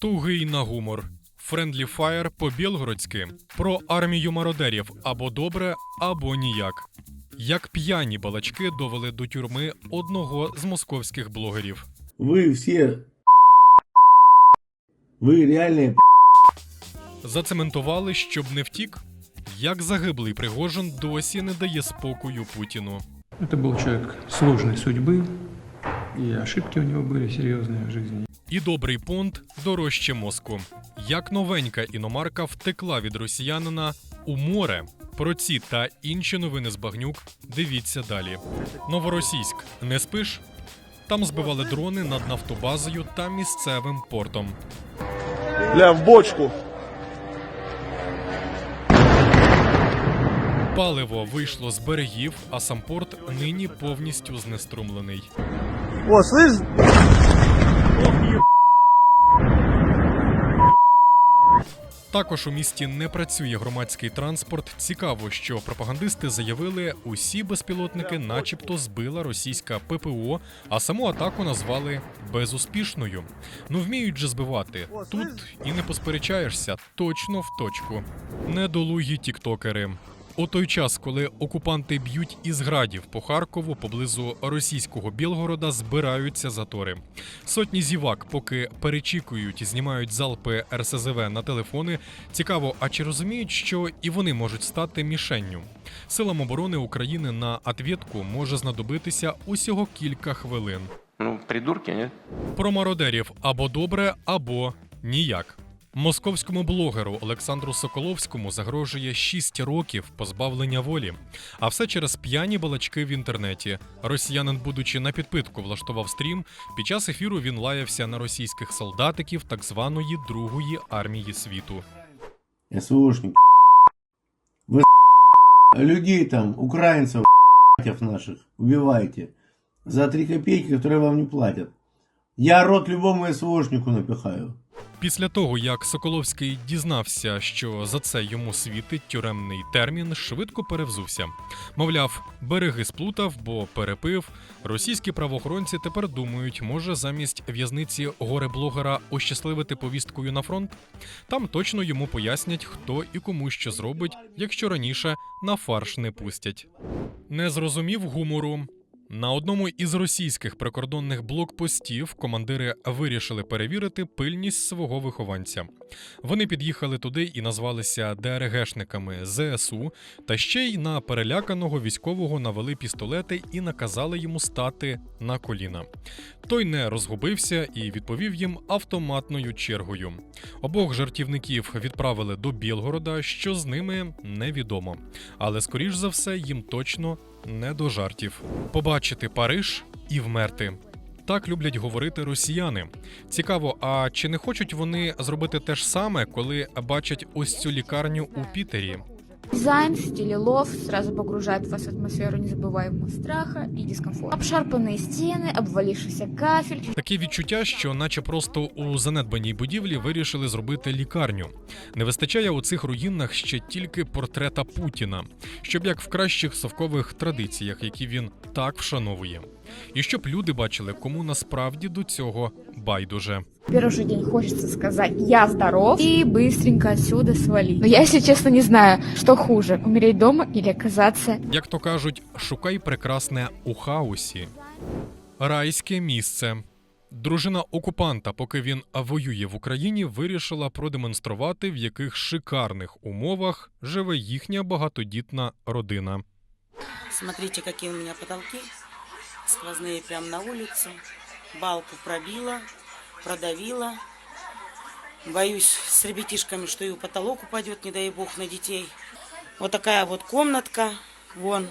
Тугий на гумор. Френдлі Фаєр по-білгородськи. Про армію мародерів або добре, або ніяк. Як п'яні балачки довели до тюрми одного з московських блогерів. Вы все вы реальные Зацементували, щоб не втік. Як загиблий Пригожин досі не дає спокою Путіну. Это был человек сложной судьбы, и ошибки у него были серьезные в жизни. І добрий понт дорожче мозку. Як новенька іномарка втекла від росіянина у море. Про ці та інші новини з багнюк дивіться далі. Новоросійськ. Не спиш? Там збивали дрони над нафтобазою та місцевим портом. Бля, в бочку. Паливо вийшло з берегів, а сам порт нині повністю знеструмлений. О, слышь? Також у місті не працює громадський транспорт. Цікаво, що пропагандисти заявили, усі безпілотники, начебто, збила російська ППО, а саму атаку назвали безуспішною. Ну вміють же збивати. Тут і не посперечаєшся, точно в точку. Недолугі тіктокери. У той час, коли окупанти б'ють із градів по Харкову поблизу російського Білгорода, збираються затори. Сотні зівак, поки перечікують і знімають залпи РСЗВ на телефони. Цікаво, а чи розуміють, що і вони можуть стати мішенню? Силам оборони України на отвєтку може знадобитися усього кілька хвилин. Ну, придурки, нет? Про мародерів або добре, або ніяк. Московському блогеру Олександру Соколовському загрожує 6 років позбавлення волі. А все через п'яні балачки в інтернеті. Росіянин, будучи на підпитку, влаштував стрім. Під час ефіру він лаявся на російських солдатиків так званої Другої армії світу. СВОшники. Вы людей там, украинцев наших, убиваете за три копейки, которые вам не платят. Я рот любому СВОшнику напихаю. Після того, як Соколовський дізнався, що за це йому світить тюремний термін, швидко перевзувся. Мовляв, береги сплутав, бо перепив. Російські правоохоронці тепер думають, може замість в'язниці горе-блогера ощасливити повісткою на фронт. Там точно йому пояснять, хто і кому що зробить, якщо раніше на фарш не пустять. Не зрозумів гумору. На одному із російських прикордонних блокпостів командири вирішили перевірити пильність свого вихованця. Вони під'їхали туди і назвалися ДРГшниками ЗСУ, та ще й на переляканого військового навели пістолети і наказали йому стати на коліна. Той не розгубився і відповів їм автоматною чергою. Обох жартівників відправили до Білгорода, що з ними невідомо. Але скоріш за все їм точно не до жартів. Побачити Париж і вмерти. Так люблять говорити росіяни. Цікаво, а чи не хочуть вони зробити те ж саме, коли бачать ось цю лікарню у Пітері? Дизайн в стиле лов сразу погружает вас в атмосферу незабываемого страха и дискомфорта. Обшарпанные стены, обвалившийся кафель, Таке відчуття, що, наче просто у занедбаній будівлі, вирішили зробити лікарню. Не вистачає у цих руїнах ще тільки портрета Путіна, щоб як в кращих совкових традиціях, які він так вшановує. І щоб люди бачили, кому насправді до цього байдуже. В первый же день хочется сказать «я здоров» и быстренько отсюда свалить. Но я, если честно, не знаю, что хуже – умереть дома или оказаться Як то кажуть, шукай прекрасне у хаосі. Райське місце. Дружина окупанта, поки він воює в Україні, вирішила продемонструвати, в яких шикарних умовах живе їхня багатодітна родина. Смотрите, какие у меня потолки. Сквозные прям на улицу. Балку пробила, продавила. Боюсь с ребятишками, что и потолок упадет, не дай бог, на детей. Вот такая вот комнатка. Вон.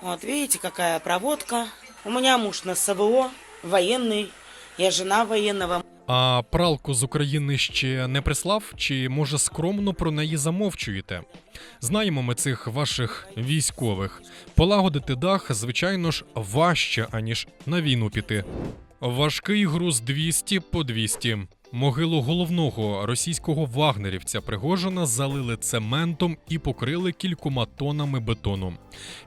Вот видите, какая проводка. У меня муж на СВО, военный. Я жена военного. А пралку з України ще не прислав, чи може скромно про неї замовчуєте? Знаємо ми цих ваших військових. Полагодити дах, звичайно ж, важче, аніж на війну піти. Важкий груз 200 по 200. Могилу головного російського вагнерівця Пригожина залили цементом і покрили кількома тонами бетону.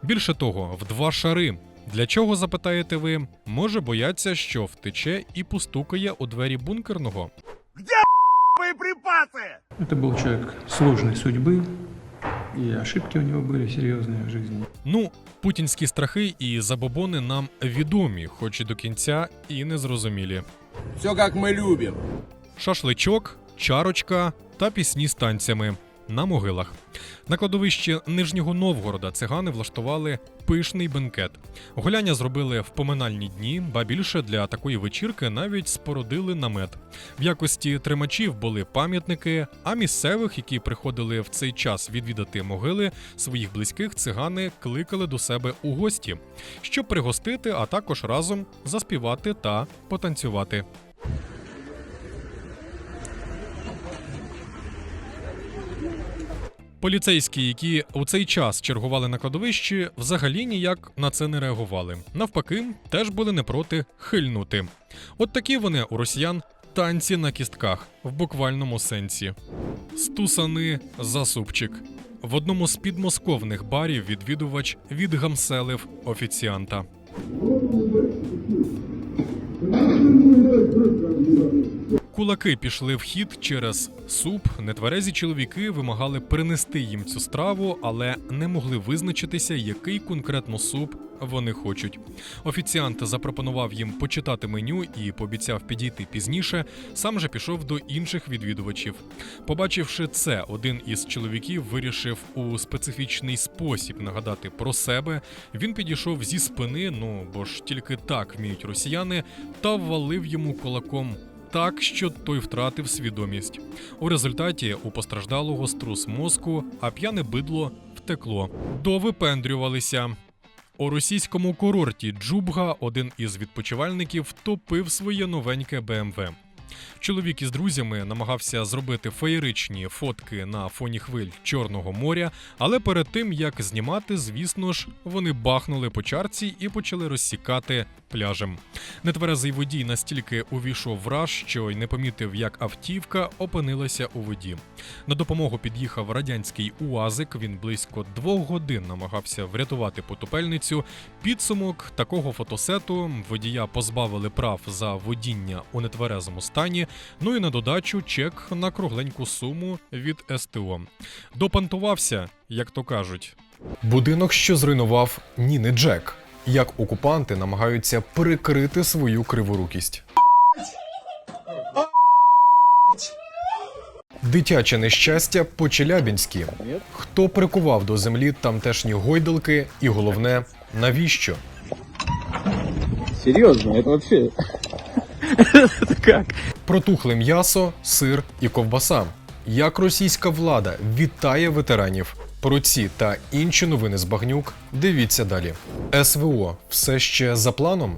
Більше того, в два шари. Для чого запитаєте ви? Може, бояться, що втече і постукає у двері бункерного. Это был человек сложной судьбы, и ошибки у него были серьезные в жизни. Ну, путінські страхи і забобони нам відомі, хоч і до кінця і не зрозумілі. Все как мы любим. Шашличок, чарочка та пісні з танцями на могилах. На кладовищі Нижнього Новгорода цигани влаштували пишний бенкет. Гуляння зробили в поминальні дні, ба більше для такої вечірки навіть спорудили намет. В якості тримачів були пам'ятники, а місцевих, які приходили в цей час відвідати могили своїх близьких, цигани кликали до себе у гості, щоб пригостити, а також разом заспівати та потанцювати. Поліцейські, які у цей час чергували на кладовищі, взагалі ніяк на це не реагували. Навпаки, теж були не проти хильнути. От такі вони у росіян танці на кістках в буквальному сенсі. Стусани за супчик. В одному з підмосковних барів відвідувач відгамселив офіціанта. Кулаки пішли в хід через суп. Нетверезі чоловіки вимагали принести їм цю страву, але не могли визначитися, який конкретно суп вони хочуть. Офіціант запропонував їм почитати меню і пообіцяв підійти пізніше. Сам же пішов до інших відвідувачів. Побачивши це, один із чоловіків вирішив у специфічний спосіб нагадати про себе. Він підійшов зі спини, ну бо ж тільки так вміють росіяни, та ввалив йому кулаком так, що той втратив свідомість. У результаті у постраждалого струс мозку, а п'яне бидло втекло. Довипендрювалися. У російському курорті Джубга один із відпочивальників втопив своє новеньке БМВ. Чоловік із друзями намагався зробити феєричні фотки на фоні хвиль Чорного моря, але перед тим як знімати, звісно ж, вони бахнули по чарці і почали розсікати пляжем. Нетверезий водій настільки увійшов в раж, що й не помітив, як автівка опинилася у воді. На допомогу під'їхав радянський УАЗик. Він близько двох годин намагався врятувати потопельницю. Підсумок такого фотосету водія позбавили прав за водіння у нетверезому стані. Ну і на додачу чек на кругленьку суму від СТО. Допантувався, як то кажуть. Будинок, що зруйнував Ніни Джек. Як окупанти намагаються прикрити свою криворукість. Дитяче нещастя по Челябінськи. Хто прикував до землі тамтешні гойдалки і головне, навіщо? Серьезно, это вообще... Протухле м'ясо, сир і ковбаса. Як російська влада вітає ветеранів. Про ці та інші новини з багнюк дивіться далі. СВО все ще за планом.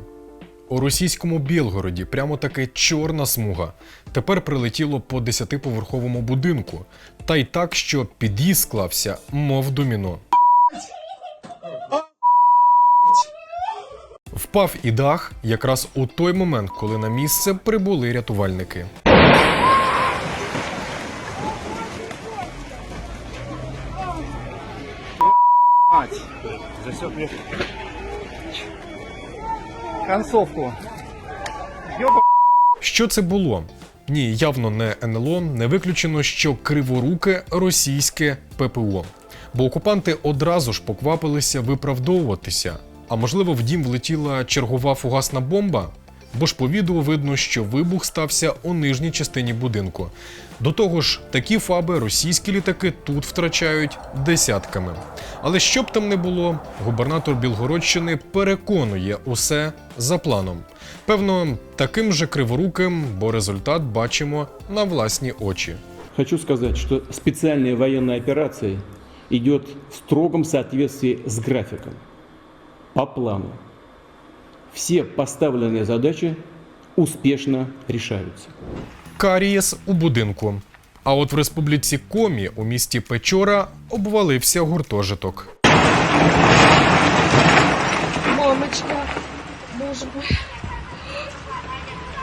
У російському Білгороді прямо таки чорна смуга. Тепер прилетіло по десятиповерховому будинку, та й так, що під'їзд склався, мов доміно. Впав і дах якраз у той момент, коли на місце прибули рятувальники. Концовку. Що це було? Ні, явно не НЛО, не виключено, що криворуке російське ППО. Бо окупанти одразу ж поквапилися виправдовуватися. А можливо, в дім влетіла чергова фугасна бомба? Бо ж по відео видно, що вибух стався у нижній частині будинку. До того ж, такі фаби російські літаки тут втрачають десятками. Але що б там не було, губернатор Білгородщини переконує усе за планом. Певно, таким же криворуким, бо результат бачимо на власні очі. Хочу сказать, что специальная военная операция идет в строгом соответствии с графиком, по плану. Все поставленные задачи успешно решаются. Карієс у будинку. А от в республіці Комі у місті Печора обвалився гуртожиток. Мамочка, боже мой.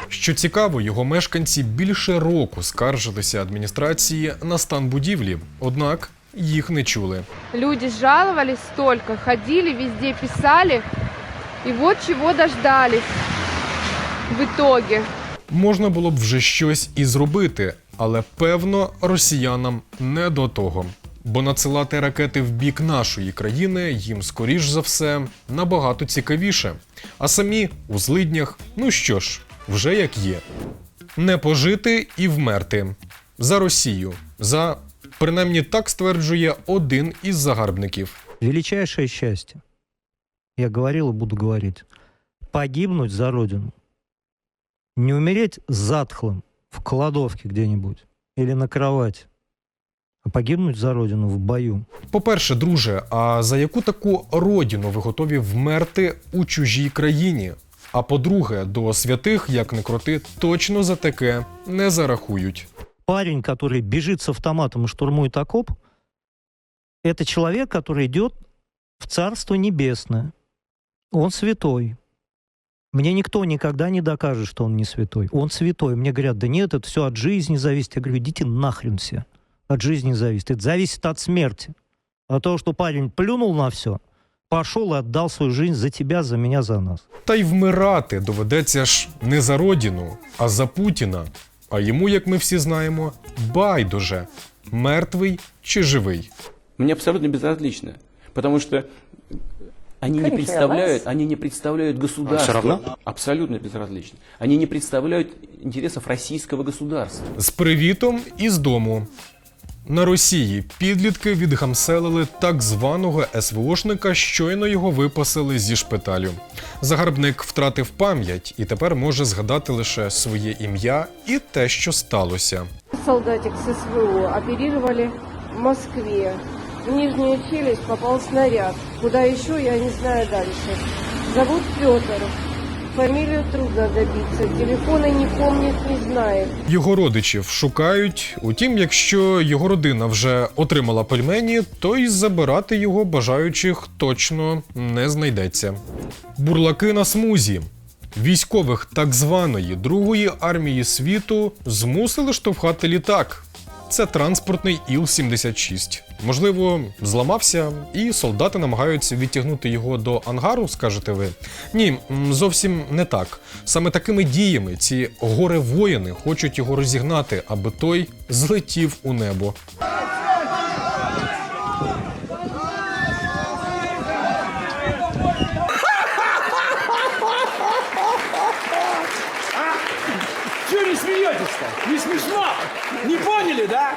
Що цікаво, його мешканці більше року скаржилися адміністрації на стан будівлі, однак їх не чули. Люди жаловались столько, ходили везде, писали. И вот чего дождались в итоге. Можна було б вже щось і зробити, але певно росіянам не до того. Бо надсилати ракети в бік нашої країни їм, скоріш за все, набагато цікавіше. А самі у злиднях, ну що ж, вже як є. Не пожити і вмерти. За Росію. За принаймні так стверджує один із загарбників. Величайшее счастье. Я говорил и буду говорить. Погибнуть за Родину. Не умереть затхлым в кладовке где-нибудь или на кровати, а погибнуть за Родину в бою. По-перше, друже, а за яку таку родину ви готові вмерти у чужій країні? А по-друге, до святих, як не крути, точно за таке не зарахують Парень, который бежит с автоматом и штурмует окоп, это человек, который идет в Царство Небесное. Он святой. Мне никто никогда не докажет, что он не святой. Он святой. Мне говорят, да нет, это все от жизни зависит. Я говорю, идите нахрен все. От жизни зависит. Это зависит от смерти. От того, что парень плюнул на все, пошел и отдал свою жизнь за тебя, за меня, за нас. Та й вмирати доведеться ж не за родину, а за Путіна. А йому, як ми всі знаємо, байдуже мертвий чи живий. Мне абсолютно безразлично, потому что они не представляют, они не представляют государства. Абсолютно безразлично. Они не представляют интересов российского государства. З привітом із дому. На Росії підлітки відгамселили так званого СВОшника, щойно його випасили зі шпиталю. Загарбник втратив пам'ять і тепер може згадати лише своє ім'я і те, що сталося. Солдатик с СВО оперировали в Москве. В нижнюю челюсть попал снаряд. Куда еще, я не знаю дальше. Зовут Петр. Фамилию трудно добиться. Телефона не помнит, не знает. Його родичів шукають. Утім, якщо його родина вже отримала пельмені, то й забирати його бажаючих точно не знайдеться. Бурлаки на смузі. Військових так званої Другої армії світу змусили штовхати літак. Це транспортний Іл-76. Можливо, зламався, і солдати намагаються відтягнути його до ангару, скажете ви. Ні, зовсім не так. Саме такими діями ці горе воїни хочуть його розігнати, аби той злетів у небо. Чего не смеетесь-то? Не смешно? Не поняли, да?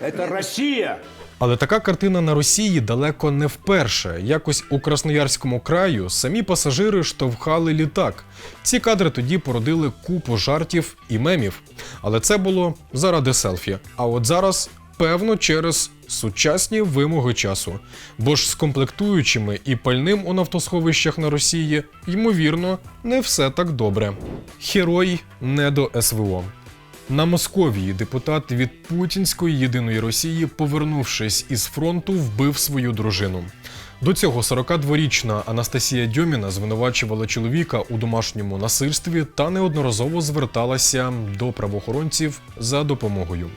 Это Россия. Але така картина на Росії далеко не вперше. Якось у Красноярському краю самі пасажири штовхали літак. Ці кадри тоді породили купу жартів і мемів. Але це було заради селфі. А от зараз, певно, через сучасні вимоги часу. Бо ж з комплектуючими і пальним у нафтосховищах на Росії, ймовірно, не все так добре. Герой не до СВО. На Московії депутат від путінської єдиної Росії, повернувшись із фронту, вбив свою дружину. До цього 42-річна Анастасія Дьоміна звинувачувала чоловіка у домашньому насильстві та неодноразово зверталася до правоохоронців за допомогою.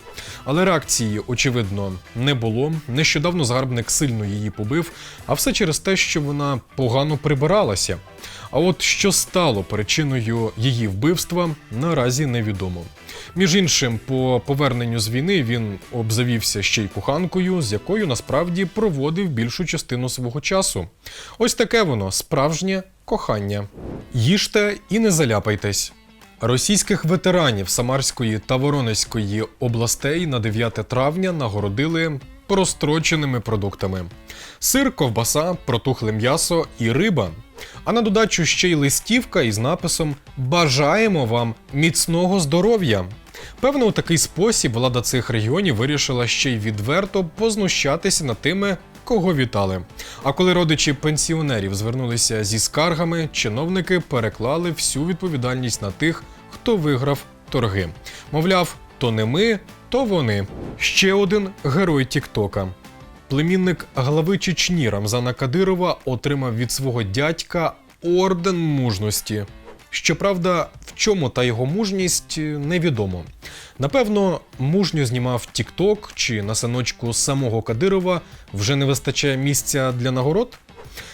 Але реакції, очевидно, не було. Нещодавно загарбник сильно її побив, а все через те, що вона погано прибиралася. А от що стало причиною її вбивства, наразі невідомо. Між іншим, по поверненню з війни він обзавівся ще й коханкою, з якою насправді проводив більшу частину свого часу. Ось таке воно справжнє кохання. Їжте і не заляпайтесь. Російських ветеранів Самарської та Воронезької областей на 9 травня нагородили простроченими продуктами: сир, ковбаса, протухле м'ясо і риба. А на додачу ще й листівка із написом Бажаємо вам міцного здоров'я. Певно, у такий спосіб влада цих регіонів вирішила ще й відверто познущатися над тими, кого вітали. А коли родичі пенсіонерів звернулися зі скаргами, чиновники переклали всю відповідальність на тих, хто виграв торги. Мовляв, то не ми, то вони. Ще один герой Тіктока. Племінник глави Чечні Рамзана Кадирова отримав від свого дядька орден мужності. Щоправда, в чому та його мужність невідомо. Напевно, мужньо знімав Тікток чи на синочку самого Кадирова вже не вистачає місця для нагород.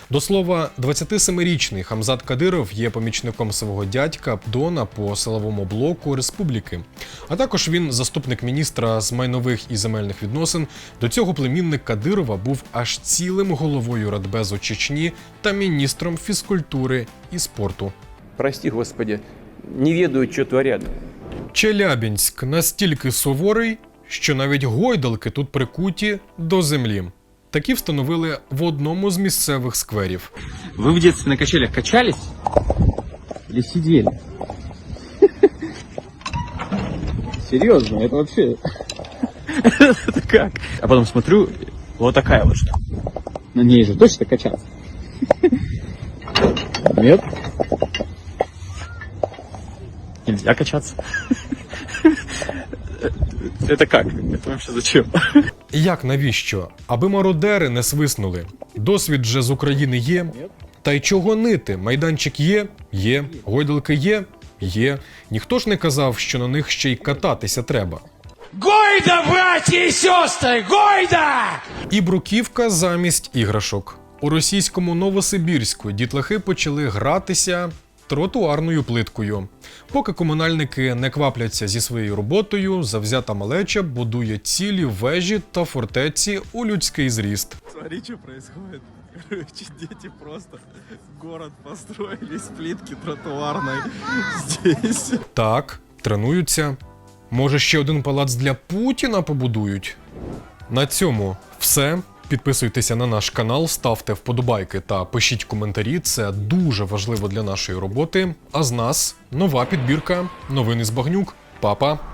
До слова, 27-річний Хамзат Кадиров є помічником свого дядька Абдона по силовому блоку республіки. А також він заступник міністра з майнових і земельних відносин. До цього племінник Кадирова був аж цілим головою Радбезу Чечні та міністром фізкультури і спорту Прости, Господи, не ведают, что творят. Челябінськ настільки суворий, що навіть гойдалки тут прикуті до землі. Такі встановили в одному з місцевих скверів. Вы в детстве на качелях качались? Или сидели? Серьезно, это вообще... Это как? А потом смотрю, вот такая вот штука. На ней же точно качаться? Нет? Нельзя качаться. Это как? Это вообще зачем? Як навіщо? Аби мародери не свиснули. Досвід же з України є. Та й чого нити? Майданчик є, є, гойдалки є, є. Ніхто ж не казав, що на них ще й кататися треба. Гойда, братья и сестры, гойда! І бруківка замість іграшок. У російському Новосибірську дітлахи почали гратися тротуарною плиткою. Поки комунальники не квапляться зі своєю роботою, завзята малеча будує цілі вежі та фортеці у людський зріст. Смотри, что происходит. Короче, дети просто город построили из плитки тротуарной здесь. Так, тренуються. Може, ще один палац для Путіна побудують? На цьому все. Підписуйтеся на наш канал, ставте вподобайки та пишіть коментарі. Це дуже важливо для нашої роботи. А з нас нова підбірка новини з багнюк. Папа.